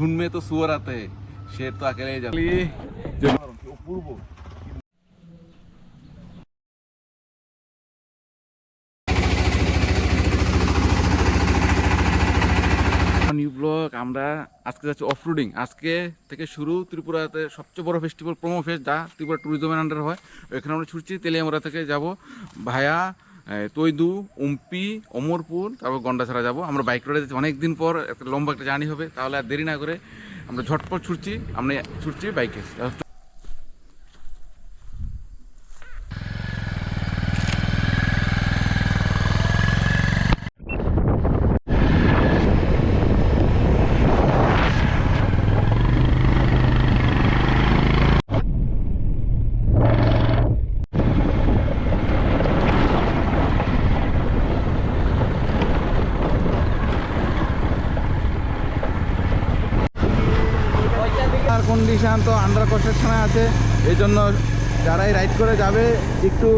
ढूंढ में तो सुअर आते हैं शेर तो अकेले ही जाते অপূর্ব নিউ ব্লগ আমরা আজকে যাচ্ছি অফরোডিং আজকে থেকে শুরু ত্রিপুরাতে সবচেয়ে বড় ফেস্টিভ্যাল প্রোমো ফেস্ট যা ত্রিপুরা ট্যুরিজমের আন্ডার হয় ওইখানে আমরা ছুটছি তেলিয়ামরা থেকে যাব ভায়া এ, তৈদু, উম্পি, অমরপুর, তারপর গন্ডাছড়া যাব। আমরা বাইক রোডে যাচ্ছি অনেক দিন পর একটা লম্বা একটা জার্নি হবে, তাহলে আর দেরি না করে আমরা ঝটপট ছুটছি, আমরা ছুটছি বাইকে আর কন্ডিশন তো আন্ডার কনস্ট্রাকশনে আছে। এই জন্য যারাই রাইড করে যাবে, একটু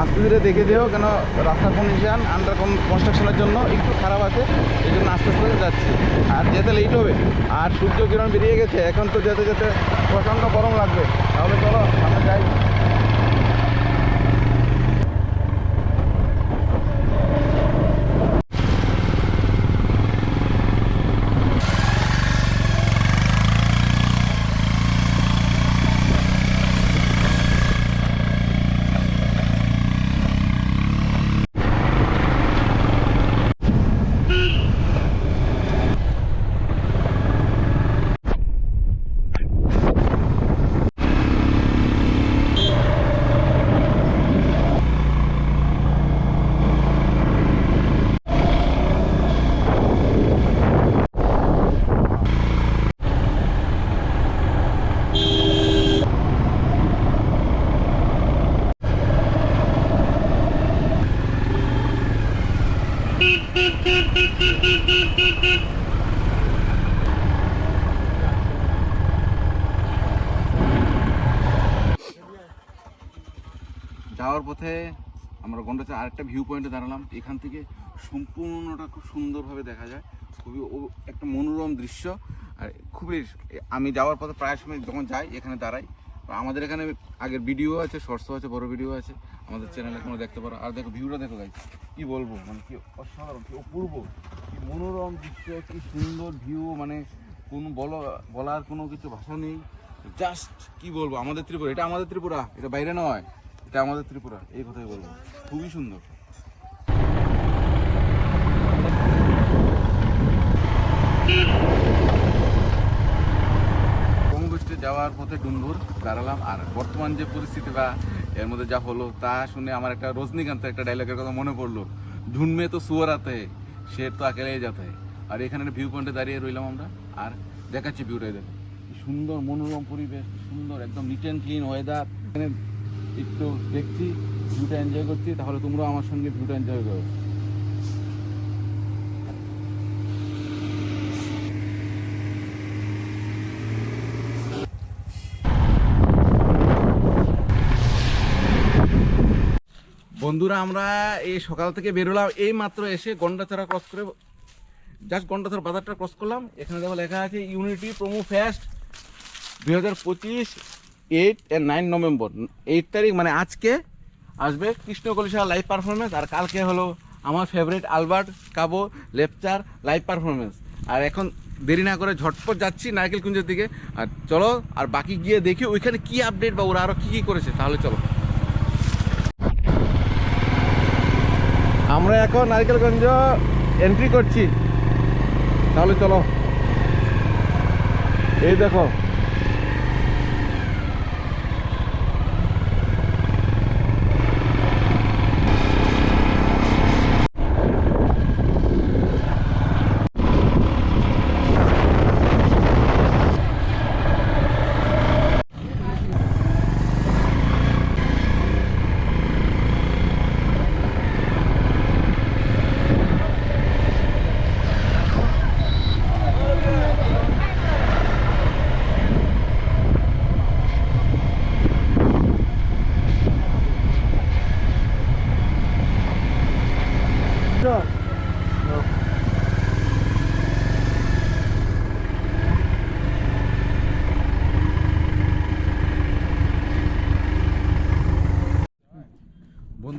আস্তে ধীরে দেখে যেও কেন রাস্তার কন্ডিশন আন্ডার কনস্ট্রাকশনের জন্য একটু খারাপ আছে, এই জন্য আস্তে আস্তে যাচ্ছে। আর যেতে লেট হবে। আর সূর্য কিরণ বেরিয়ে গেছে, এখন তো যেতে যেতে প্রচণ্ড গরম লাগবে। তাহলে চলো, আমরা যাই যাওয়ার পথে আমরা গন্ডাচা আরেকটা ভিউ পয়েন্টে দাঁড়ালাম। এখান থেকে সম্পূর্ণটা খুব সুন্দরভাবে দেখা যায়। খুবই একটা মনোরম দৃশ্য। আর খুবই আমি যাওয়ার পথে প্রায় সময় যখন যাই, এখানে দাঁড়াই। আমাদের এখানে আগের ভিডিও আছে শর্টসও আছে, বড় ভিডিও আছে। আমাদের চ্যানেলে কোনো দেখতে পারো। আর দেখো ভিউটা দেখো গাই কি বলব? মানে কি অসাধারণ, কি অপূর্ব, কি মনোরম দৃশ্য, কি সুন্দর ভিউ মানে কোনো বলো, বলার কোনো কিছু ভাষা নেই। জাস্ট কি বলব? আমাদের ত্রিপুরা। এটা আমাদের ত্রিপুরা, এটা বাইরে নয়। এটা আমাদের ত্রিপুরা, এই কথাই বলব। খুবই সুন্দর। যাওয়ার পথে ডুম্বুর দাঁড়ালাম। আর বর্তমান যে পরিস্থিতি বা এর মধ্যে যা হলো, তা শুনে আমার একটা রজনীকান্তের একটা ডায়লগের কথা মনে পড়ল। ঢুনমে তো সুয়ার আতে, শের তো আকেলেই যাতে। আর এখানে ভিউ পয়েন্টে দাঁড়িয়ে রইলাম আমরা। আর দেখাচ্ছি ভিউটাই দেখো। সুন্দর মনোরম পরিবেশ সুন্দর, একদম নিট অ্যান্ড ক্লিন ওয়েদার এখানে একটু দেখছি ভিউটা এনজয় করছি, তাহলে তোমরাও আমার সঙ্গে ভিউটা এনজয় করো। বন্ধুরা, আমরা এই সকাল থেকে বেরোলাম এই মাত্র এসে গন্ডাছড়া ক্রস করে জাস্ট গন্ডাছড়া বাজারটা ক্রস করলাম। এখানে দেখো লেখা আছে ইউনিটি প্রোমো ফেস্ট দুই হাজার পঁচিশ eight and nine November eight তারিখ মানে আজকে আসবে কৃষ্ণ কলিশা লাইভ পারফরমেন্স আর কালকে হলো আমার ফেভারিট আলবার্ট কাবো লেপচার লাইভ পারফরমেন্স আর এখন দেরি না করে ঝটপট যাচ্ছি নারকেল কুঞ্জের দিকে। আর চলো, আর বাকি গিয়ে দেখি ওইখানে কি আপডেট বা ওরা আরও কী কী করেছে, তাহলে চলো। আমরা এখন নারকেলগঞ্জ এন্ট্রি করছি। তাহলে চলো। এই দেখো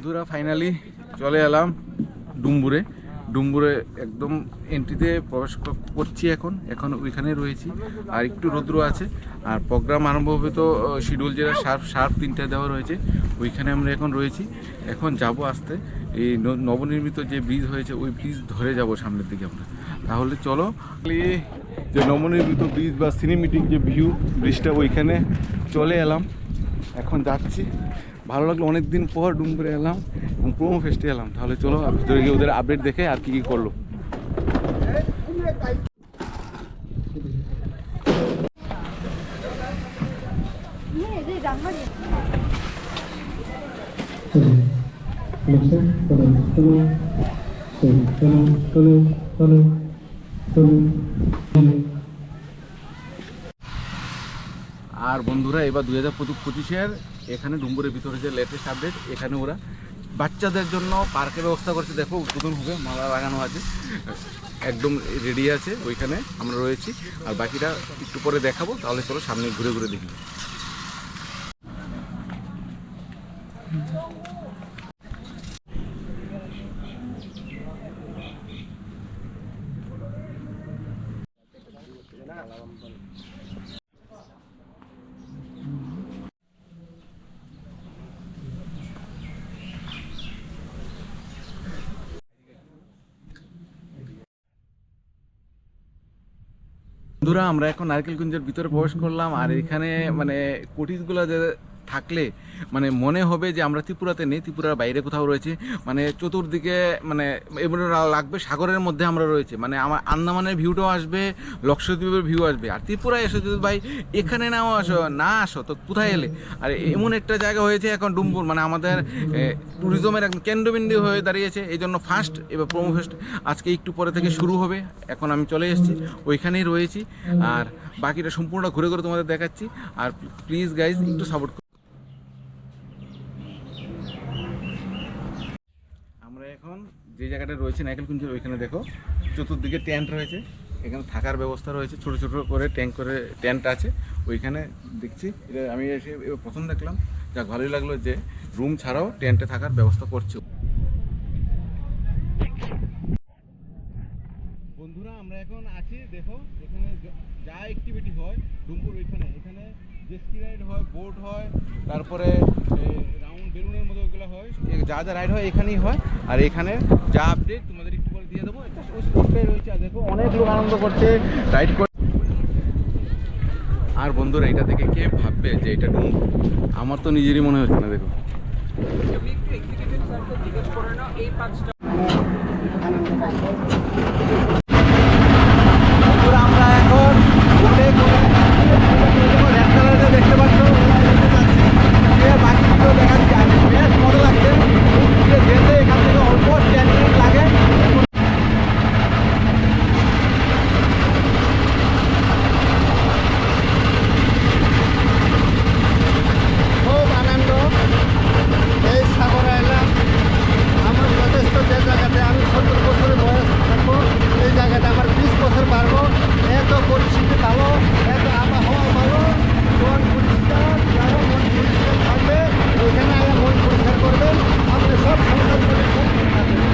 বন্ধুরা ফাইনালি চলে এলাম ডুম্বুরে ডুম্বুরে একদম এন্ট্রিতে প্রবেশ করছি এখন এখন ওইখানে রয়েছি। আর একটু রৌদ্র আছে, আর প্রোগ্রাম আরম্ভ হবে তো শিডিউল যেটা শার্প শার্প তিনটা দেওয়া রয়েছে, ওইখানে আমরা এখন রয়েছি। এখন যাব আসতে, এই নবনির্মিত যে ব্রিজ হয়েছে, ওই ব্রিজ ধরে যাব সামনের দিকে আমরা। তাহলে চলো যে নবনির্মিত ব্রিজ বা সিনেমেটিক যে ভিউ ব্রিজটা ওইখানে চলে এলাম। এখন যাচ্ছি। ভালো লাগল অনেক দিন পর ডুমপুরে এলাম এবং প্রোমো ফেস্টে এলাম তাহলে চলো ভিতরে গিয়ে ওদের আপডেট দেখে আর কি কি করল. আর বন্ধুরা, এবার দু হাজার পঁচিশের এখানে ডুম্বুরের ভিতরে যে লেটেস্ট আপডেট এখানে ওরা বাচ্চাদের জন্য পার্কের ব্যবস্থা করছে। দেখো, উদ্বোধন হবে, মালা লাগানো আছে। একদম রেডি আছে, ওইখানে আমরা রয়েছি। আর বাকিটা একটু পরে দেখাবো, তাহলে চলো সামনে ঘুরে ঘুরে দেখি। বন্ধুরা আমরা এখন নারকেলগঞ্জের ভিতরে প্রবেশ করলাম আর এখানে মানে কোটিসগুলো যে থাকলে মানে মনে হবে যে আমরা ত্রিপুরাতে নেই, ত্রিপুরার বাইরে কোথাও রয়েছে। মানে চতুর্দিকে মানে এবার লাগবে সাগরের মধ্যে আমরা রয়েছে। মানে আমার আন্দামানের ভিউটাও আসবে, লক্ষদ্বীপের ভিউ আসবে। আর ত্রিপুরায় এসে যদি ভাই, এখানে নাও আসো, না আসো, তো কোথায় এলে? আর এমন একটা জায়গা হয়েছে এখন ডুমপুর মানে আমাদের ট্যুরিজমের একদম কেন্দ্রবিন্দু হয়ে দাঁড়িয়েছে। এই জন্য ফার্স্ট এবার প্রোমো আজকে একটু পরে থেকে শুরু হবে। এখন আমি চলে এসেছি, ওইখানেই রয়েছি। আর বাকিটা সম্পূর্ণ ঘুরে ঘুরে তোমাদের দেখাচ্ছি। আর প্লিজ গাইজ একটু সাপোর্ট আমরা এখন যে জায়গাটা রয়েছে নাইকেল কুঞ্জের ওইখানে দেখো, চতুর্দিকে টেন্ট রয়েছে, এখানে থাকার ব্যবস্থা রয়েছে, ছোট ছোট করে ট্যাঙ্ক করে টেন্ট আছে, ওইখানে দেখছি। এটা আমি এসে প্রথম দেখলাম যা ভালোই লাগল যে রুম ছাড়াও টেন্টে থাকার ব্যবস্থা করছে বন্ধুরা আমরা এখন আছি দেখো এখানে যা অ্যাক্টিভিটি হয় ডুমপুর ওইখানে। এখানে জেস্কি রাইড হয় বোট হয় তারপরে রাউন্ড বেলুনের মতো ওগুলো হয়। যা যা রাইড হয় এখানেই হয়। আর এখানে যা আপডেট তোমাদের একটু পরে দিয়ে দেবো। এটা ওই স্পটটাই রয়েছে। আর দেখো অনেক লোক আনন্দ করছে রাইড করে আর বন্ধুরা এটা দেখে কে ভাববে যে এটা ডুমপুর আমার তো নিজেরই মনে হচ্ছে না দেখো। জিজ্ঞেস করে নাও এই পাঁচটা বন্ধুরা আমরা এখন বোটে করে রেড কালারে দেখতে পাচ্ছ যে বাকিগুলো দেখাচ্ছি আর বেশ মজা লাগছে যে যেতে এখান থেকে অল্প টেন মিনিট লাগে খুব আনন্দ এই সাগরে এলাম আমার যথেষ্ট যে জায়গাতে আমি সত্তর বছরের বয়স থাকব এই জায়গাতে আমার বিশ বছর বাড়বো এত পরিস্থিতি ভালো এত আবহাওয়া ভালো মন পরিষ্কার যারা মন পরিষ্কার থাকবে ওইখানে আগে মন পরিষ্কার করবেন আপনি সব সংসার করে খুব ঠিক থাকবেন।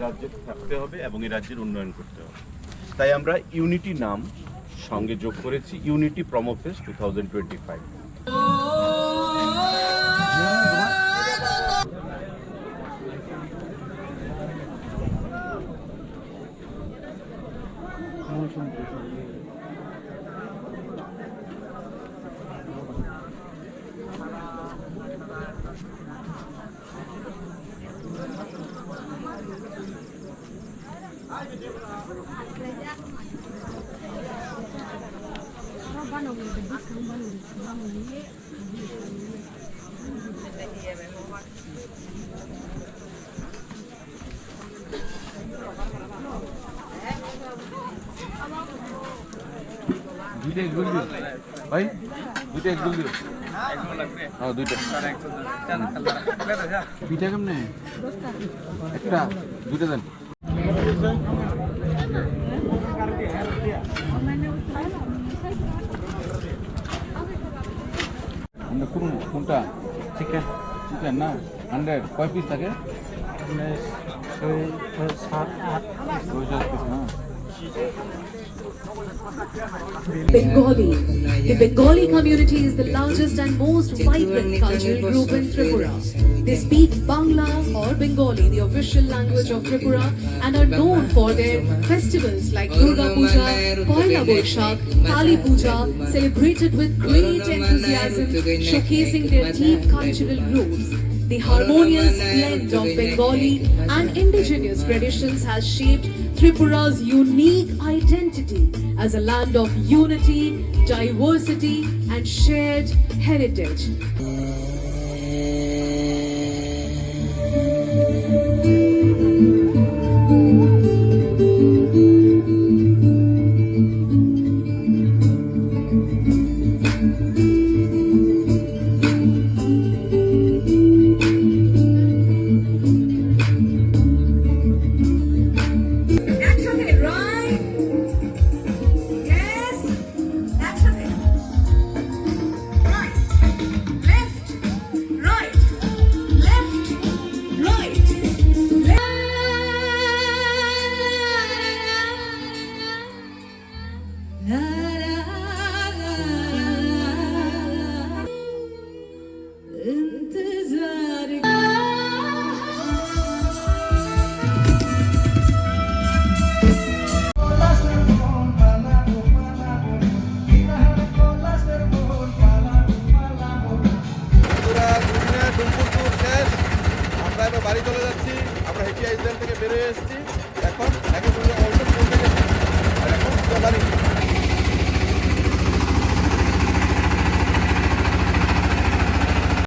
রাজ্যে থাকতে হবে এবং এই রাজ্যের উন্নয়ন করতে হবে। তাই আমরা ইউনিটি নাম সঙ্গে যোগ করেছি unity promo fest two thousand twenty five দুইটা এগ রোল ভাই দুইটা রোল দিও হ্যাঁ দুইটা। পিঠা কেমনে? একটা দুইটা দেন। কোন কোনটা চিকেন চিকেন না? হান্ড্রেড কয় পিস থাকে? ছয় সাত পিস না? Bengali. The Bengali community is the largest and most vibrant cultural group in Tripura. They speak Bangla or Bengali, the official language of Tripura, and are known for their festivals like Durga Puja, Poila Boishak, Kali Puja, celebrated with great enthusiasm, showcasing their deep cultural roots. The harmonious blend of Bengali and indigenous traditions has shaped Tripura's unique identity as a land of unity, diversity, and shared heritage.